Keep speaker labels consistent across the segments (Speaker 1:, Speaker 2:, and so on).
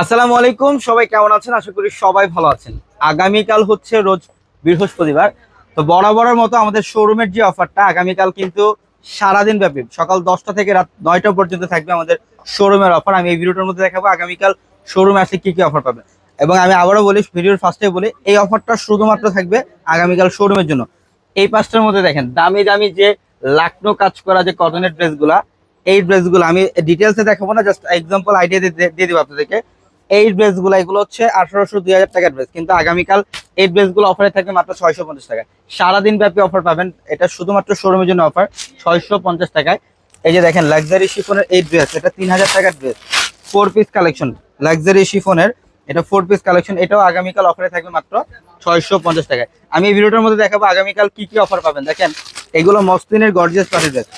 Speaker 1: আসসালামু আলাইকুম, সবাই কেমন আছেন? আশা করি সবাই ভালো আছেন। আগামীকাল হচ্ছে রোজ বৃহস্পতিবার। তো বরাবরের মতো আমাদের শোরুমের যে অফারটা আগামীকাল কিন্তু সারাদিন ব্যাপী। সকাল দশটা থেকে রাত নয়টা পর্যন্ত থাকবে আমাদের শোরুমের অফার আমি এই ভিডিওটার মধ্যে দেখাবো আগামীকাল শোরুমে আসলে কি কি অফার পাবেন। এবং আমি আবারও বলি, ভিডিওর ফার্স্টে বলি, এই অফারটা শুধুমাত্র থাকবে আগামীকাল শোরুমের জন্য। এই পাঁচটার মধ্যে দেখেন, দামি দামি যে লাকনো কাজ করা যে কটনের ড্রেসগুলা এই ড্রেসগুলো আমি ডিটেলসে দেখাবো না জাস্ট এক্সাম্পল আইডিয়া দিয়ে দিব আপনাদেরকে। এই ড্রেসগুলো এগুলো হচ্ছে আঠারোশো দুই হাজার টাকার ড্রেস কিন্তু আগামীকাল এই ড্রেসগুলো অফারে থাকবে মাত্র ছয়শো পঞ্চাশ টাকায়। সারাদিন ব্যাপী অফার পাবেন। এটা শুধুমাত্র শোরুমের জন্য অফার ছয়শো পঞ্চাশ টাকায়। এই যে দেখেন লাক্সারি শিফনের এই ড্রেস এটা তিন হাজার টাকার dress four piece collection luxury শিফনের এটা ফোর পিস কালেকশন এটাও আগামীকাল অফারে থাকবে মাত্র ছয়শো পঞ্চাশ টাকায়। আমি এই ভিডিওটার মধ্যে দেখাবো আগামীকাল কি কি অফার পাবেন। দেখেন, এগুলো মসলিনের গর্জিয়াস পার্টি ড্রেস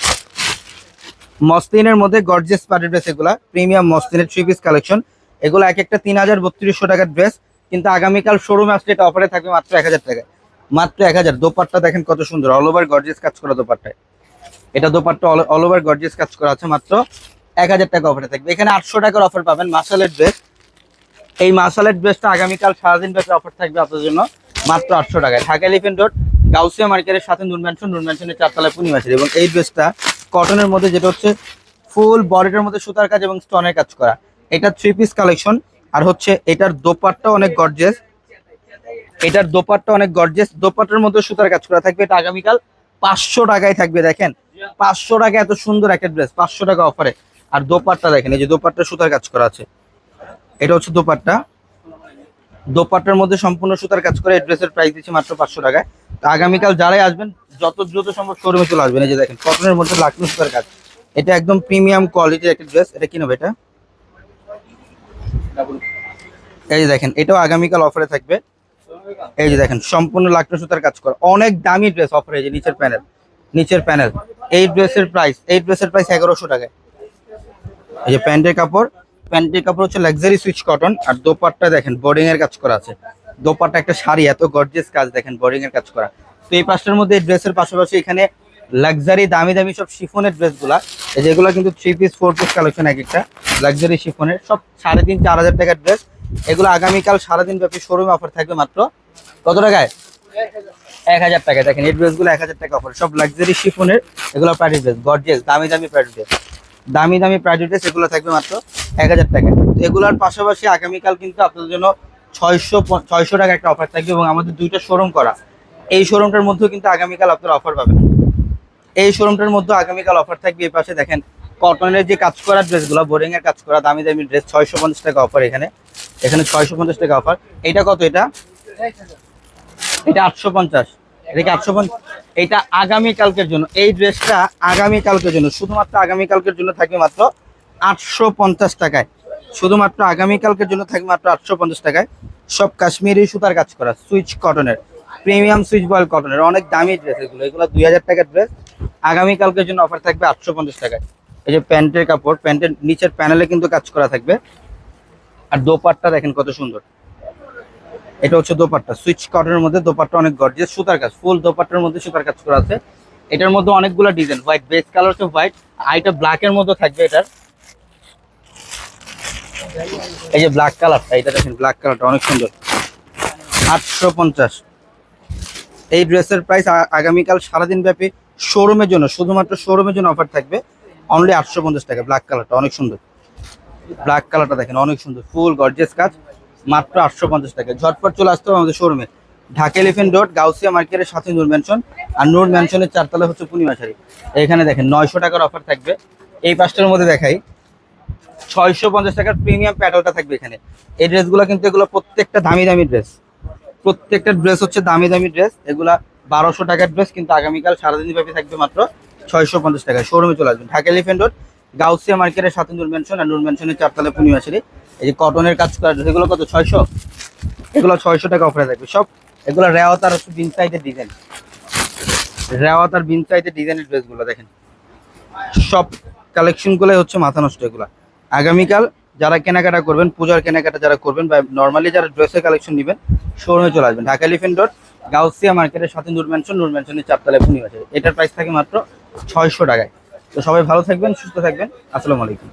Speaker 1: মসলিনের মধ্যে গর্জিয়াস পার্টি ড্রেস এগুলা প্রিমিয়াম মসলিনের থ্রি পিস কালেকশন এগুলো এক একটা তিন হাজার বত্রিশশো টাকার ড্রেস কিন্তু আগামীকাল শোরুমে আসলে এটা অফারে থাকবে মাত্র এক হাজার টাকায়। মাত্র এক হাজার। দোপাট্টা দেখেন কত সুন্দর। অল ওভার গর্জিয়াস কাজ করা দোপাট্টায়। এটা দোপাট্টা অল ওভার গর্জিয়াস কাজ করা আছে মাত্র এক হাজার টাকা অফারে থাকবে। এখানে আটশো টাকার অফার পাবেন মাসালের ড্রেস এই মাসালের ড্রেসটা আগামীকাল সারাদিন ব্যাপী অফার থাকবে আপনার জন্য মাত্র আটশো টাকায়। ঢাকা এলিফেন্ট রোড গাউসিয়া মার্কেটের সাথে নুন ম্যানশন নুন ম্যানশনের চারতলায় পূর্ণিমাসের এবং এই ড্রেসটা কটনের মধ্যে যেটা হচ্ছে ফুল বডিটার মধ্যে সুতার কাজ এবং স্টোনের কাজ করা। এটা থ্রি পিস কালেকশন আর হচ্ছে এটার দোপাট্টা অনেক গর্জেস এটার দোপাট্টা অনেক গর্জেস দোপাট্টার মধ্যে সুতার কাজ করা থাকবে। এটা আগামীকাল পাঁচশো টাকায় থাকবে, দেখেন। পাঁচশো টাকা এত সুন্দর একটা ড্রেস পাঁচশো টাকা অফারে আর দোপাট্টা দেখেন, এই যে দোপাট্টা সুতার কাজ করা আছে। এটা হচ্ছে দোপাট্টা। দোপাট্টার মধ্যে সম্পূর্ণ সুতার কাজ করে ড্রেসের প্রাইস দিচ্ছি মাত্র পাঁচশো টাকায়। তো আগামীকাল যারাই আসবেন, যত দ্রুত সম্ভব শোরুমে চলে আসবেন। এই যে দেখেন কটনের মধ্যে লাকনো সুতার কাজ। এটা একদম প্রিমিয়াম কোয়ালিটির একটা ড্রেস এটা কি নেবে এটা? এই যে দেখেন, এটাও আগামীকাল অফারে থাকবে। এই যে দেখেন, সম্পূর্ণ লাকনো সুতার কাজ করা। অনেক দামি ড্রেস অফারে যে নিচের প্যানেল নিচের প্যানেল এই ড্রেসের প্রাইস এই ড্রেসের প্রাইস এগারোশো টাকায়। এই যে প্যান্টের কাপড় প্যান্টের কাপড় হচ্ছে লাক্সারি সুইচ কটন আর দোপাট্টা দেখেন বোর্ডিং এর কাজ করা আছে। দোপাট্টা একটা শাড়ি, এত গর্জিয়াস কাজ দেখেন বোর্ডিং এর কাজ করা। তো এই পাঁচটার মধ্যে ড্রেসের পাশাপাশি এখানে লাক্সারি দামি দামি সব শিফনের ড্রেসগুলা যেগুলো কিন্তু three piece four piece collection এক একটা। লাক্সারি শিফনের সব সাড়ে তিন, চার হাজার টাকার ড্রেস এগুলো আগামীকাল সারাদিন ব্যাপী শোরুমে অফার থাকবে মাত্র। কত টাকায়? এক হাজার টাকায়। দেখেন, এই ড্রেসগুলো এক হাজার টাকা অফার সব লাক্সারি শিফনের এগুলো প্রাইড ড্রেস গর্জিয়াস দামি দামি প্রাইড ড্রেস দামি দামি প্রাইড ড্রেস এগুলো থাকবে মাত্র এক হাজার টাকায়। এগুলোর পাশাপাশি আগামীকাল কিন্তু আপনাদের জন্য ছয়শো ছয়শো টাকা একটা অফার থাকবে এবং আমাদের দুইটা শোরুম করা। এই শোরুমটার মধ্যেও কিন্তু আগামীকাল আপনারা অফার পাবেন। এই শোরুমটার মধ্যে আগামীকাল অফার থাকবে। এই পাশে দেখেন কটনের যে কাজ করা ড্রেসগুলো বোরিং এর কাজ করা, দামি দামি ড্রেস ছয়শো পঞ্চাশ টাকা অফার এখানে। এখানে ছয়শো পঞ্চাশ টাকা অফার এটা কত এটা? এটা আটশো পঞ্চাশ। এটা কি আটশো পঞ্চাশ? এটা আগামীকালকের জন্য। এই ড্রেসটা আগামীকালকের জন্য। শুধুমাত্র আগামীকালকের জন্য থাকবে মাত্র আটশো পঞ্চাশ টাকায়। শুধুমাত্র আগামীকালকের জন্য থাকবে মাত্র আটশো পঞ্চাশ টাকায়। সব কাশ্মীরি সুতার কাজ করা, সুইচ কটনের প্রিমিয়াম সুইচ বয়েল কটনের অনেক দামি ড্রেস এগুলো এগুলো দুই হাজার টাকার ড্রেস আগামীকালকের জন্য অফার থাকবে আটশো পঞ্চাশ টাকায়। এই যে প্যান্টের কাপড়, প্যান্টের নিচের প্যানেলে কিন্তু কাজ করা থাকবে। আর দোপাট্টা দেখেন কত সুন্দর। এটা হচ্ছে দোপাট্টা। সুইচ কটনের মধ্যে দোপাট্টা অনেক গর্জিয়াস সুতার কাজ। ফুল দোপাট্টার মধ্যে সুতার কাজ করা আছে। এটার মধ্যে অনেকগুলো ডিজাইন হোয়াইট বেস কালার হচ্ছে হোয়াইট আইটা ব্ল্যাক এর মধ্যে থাকবে এটার। এই যে ব্ল্যাক কালারটা এটা দেখেন ব্ল্যাক কালারটা অনেক সুন্দর। আটশো পঞ্চাশ। এই ড্রেসের প্রাইস আগামীকাল সারাদিন ব্যাপী শোরুমের জন্য, শুধুমাত্র শোরুমের জন্য অফার থাকবে অনলি আটশো পঞ্চাশ টাকা ব্ল্যাক কালারটা অনেক সুন্দর। ব্ল্যাক কালারটা দেখেন, অনেক সুন্দর ফুল গর্জেস কাজ, মাত্র আটশো পঞ্চাশ টাকা। ঝটপট চলে আসতে হবে আমাদের শোরুমে ঢাকা এলিফেন্ট রোড গাউসিয়া মার্কেটের সাথে নূর ম্যানশন আর নূর ম্যানশনের চারতলা হচ্ছে পূর্ণিমাশারি এখানে দেখেন নয়শো টাকার অফার থাকবে। এই পাঁচটার মধ্যে দেখাই, ছয়শো পঞ্চাশ টাকার প্রিমিয়াম প্যাডেলটা থাকবে এখানে। এই ড্রেসগুলো কিন্তু এগুলো প্রত্যেকটা দামি দামি ড্রেস প্রত্যেকটা ড্রেস হচ্ছে দামি দামি ড্রেস এগুলা বারোশো টাকার ড্রেস কিন্তু আগামীকাল সারাদিন ব্যাপী থাকবে মাত্র ছয়শো পঞ্চাশ টাকা। শোরুমে চলে আসবেন। ঢাকা এলিফেন্ট রোড গাউসিয়া মার্কেটের সাথে নূর আর নূর ম্যানশনের চারতলা পূর্ণিমাশারি এই যে কটনের কাজ করা এগুলো কত? ছয়শো? এগুলো ছয়শো টাকা অফারে থাকবে। সব এগুলো রেওয়াত আর হচ্ছে বিন সাইডের ডিজাইন রেওয়াত আর বিন সাইডের ডিজাইনের ড্রেসগুলো দেখেন। সব কালেকশনগুলোই হচ্ছে মাথা নষ্ট এগুলা। আগামীকাল যারা কেনাকাটা করবেন, পূজার কেনাকাটা যারা করবেন বা নর্মালি যারা ড্রেসের কালেকশন নেবেন শোরুমে চলে আসবেন। ঢাকা এলিফেন্ট রোড গাউসিয়া মার্কেটের সাথে নূর ম্যানশন নূর ম্যানশনের চারতলায় আছে। এটার প্রাইস থাকে মাত্র ছয়শো টাকায়। তো সবাই ভালো থাকবেন, সুস্থ থাকবেন। আসসালামু আলাইকুম।